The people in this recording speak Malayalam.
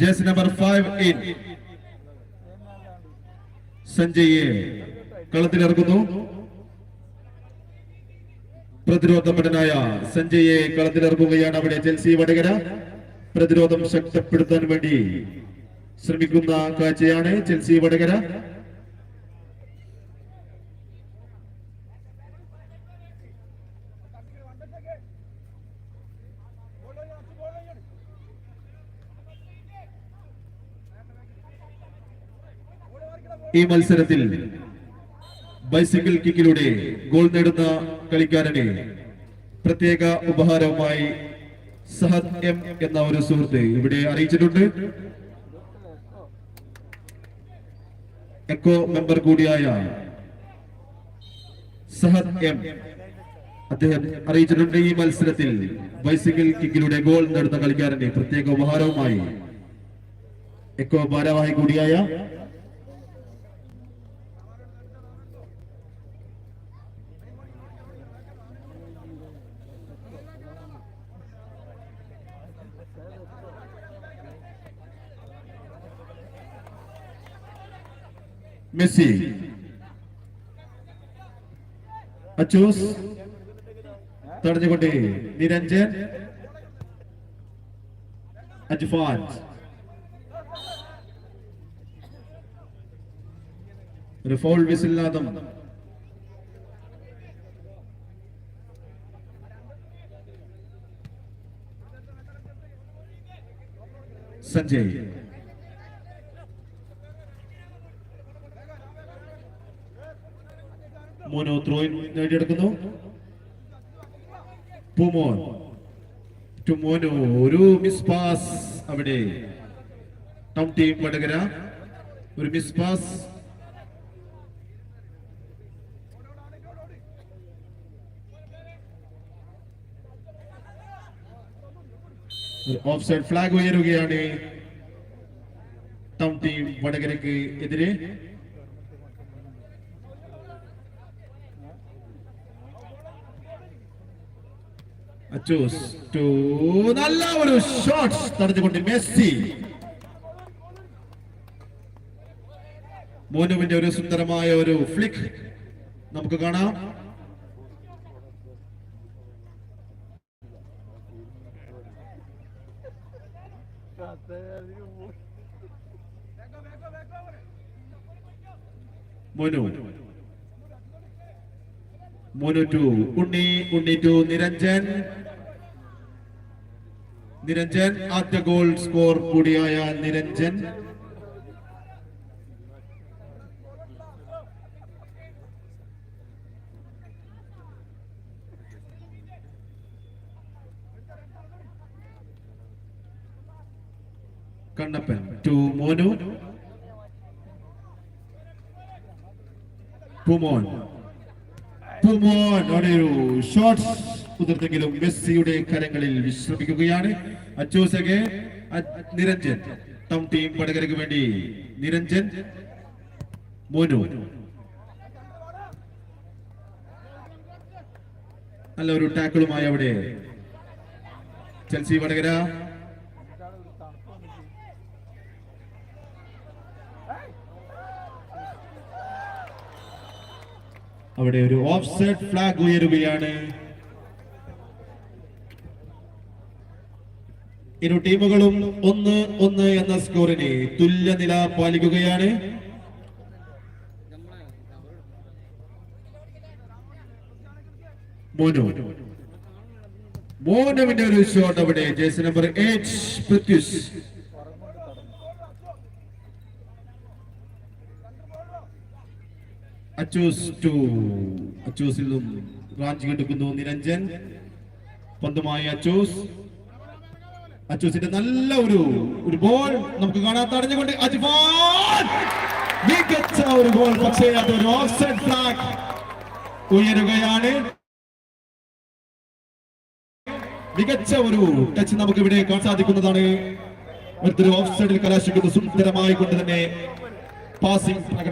ജേഴ്സി നമ്പർ 5 ഇൻ സഞ്ജയെ കളത്തിലിറക്കുന്നു. പ്രതിരോധപടനായ സഞ്ജയെ കളത്തിലിറക്കുകയാണ് അവിടെ ചെൽസി വടകര. പ്രതിരോധം ശക്തപ്പെടുത്താൻ വേണ്ടി ശ്രമിക്കുന്ന കാഴ്ചയാണ് ചെൽസി വടകര. ഈ മത്സരത്തിൽ ബൈസിക്കിൾ കിക്കിലൂടെ ഗോൾ നേടുന്ന കളിക്കാരനെ പ്രത്യേക ഉപഹാരവുമായി സഹദ് എം എന്ന ഒരു സുഹൃത്ത് ഇവിടെ അറിയിച്ചിട്ടുണ്ട്. എക്കോ മെമ്പർ കൂടിയായ സഹദ് എം അദ്ദേഹം അറിയിച്ചിട്ടുണ്ട് ഈ മത്സരത്തിൽ ബൈസിക്കിൾ കിക്കിലൂടെ ഗോൾ നേടുന്ന കളിക്കാരനെ പ്രത്യേക ഉപഹാരവുമായി എക്കോ ഭാരവാഹി കൂടിയായ മെസ്സി. അച്ചൂസ്. തടഞ്ഞുകൊണ്ട്. നിരഞ്ജൻ. അജ്ഫാൻ. ഒരു ഫോൾ വിസില്ലാതം സഞ്ജയ്. മോനോ ത്രോയിൻ നേടിയെടുക്കുന്നു. പുമോൻ ടു മോനോ. ഒരു മിസ് പാസ് അവിടെ. ടൗൺ ടീം വടകര ഒരു miss pass offside flag ഉയരുകയാണ്. ടൗൺ ടീം വടകരക്ക് എതിരെ. അച്ചൂസ് ടു നല്ല ഒരു ഷോട്ട് തടഞ്ഞുകൊണ്ട് മെസ്സി. മോനുവിന്റെ ഒരു സുന്ദരമായ ഒരു ഫ്ലിക് നമുക്ക് കാണാം. മോനു മോനു ടു ഉണ്ണി ഉണ്ണി ടു നിരഞ്ജൻ നിരഞ്ജൻ ആദ്യ ഗോൾ സ്കോർ കൂടിയായ നിരഞ്ജൻ. കണ്ണപ്പൻ ടു മോനു. പുമോൻ. ഒരു ഷോട്ട് കുതിർത്തെങ്കിലും മെസ്സിയുടെ കരങ്ങളിൽ വിശ്രമിക്കുകയാണ്. അച്ചോസകെ നിരഞ്ജൻ. ടൗൺ ടീം പടകരയ്ക്ക് വേണ്ടി നിരഞ്ജൻ മോനു. നല്ല ഒരു ടാക്കിളുമായി അവിടെ ചെൽസി വടകര അവിടെ ഒരു ഓഫ്സെറ്റ് ഫ്ലാഗ് ഉയരുകയാണ്. ഇരു ടീമുകളും ഒന്ന് ഒന്ന് എന്ന സ്കോറിനെ തുല്യനില പാലിക്കുകയാണ്. മോനു. മോനുവിന്റെ ഒരു ഷോട്ട് അവിടെ. ജേഴ്സി നമ്പർ എയ്റ്റ് പൃഥ്വിസ് അച്ചൂസ് ടു അച്ചൂസിൽ നിന്നും റാഞ്ചി കെടുക്കുന്നു നിരഞ്ജൻ. പന്തുമായി അച്ചൂസ് അച്ചൂസിന്റെ നല്ല ഒരു ഒരു ബോൾ നമുക്ക് കാണാൻ തടഞ്ഞുകൊണ്ട് മികച്ച ഒരു ഗോൾ പക്ഷേ അതൊരു ഉയരുകയാണ്. മികച്ച ഒരു ടച്ച് നമുക്ക് ഇവിടെ കാണാൻ സാധിക്കുന്നതാണ്. ഒരു ഓഫ് സൈഡിൽ കലാശിക്കുന്ന. സുന്ദരമായി കൊണ്ട് തന്നെ പാസിംഗ്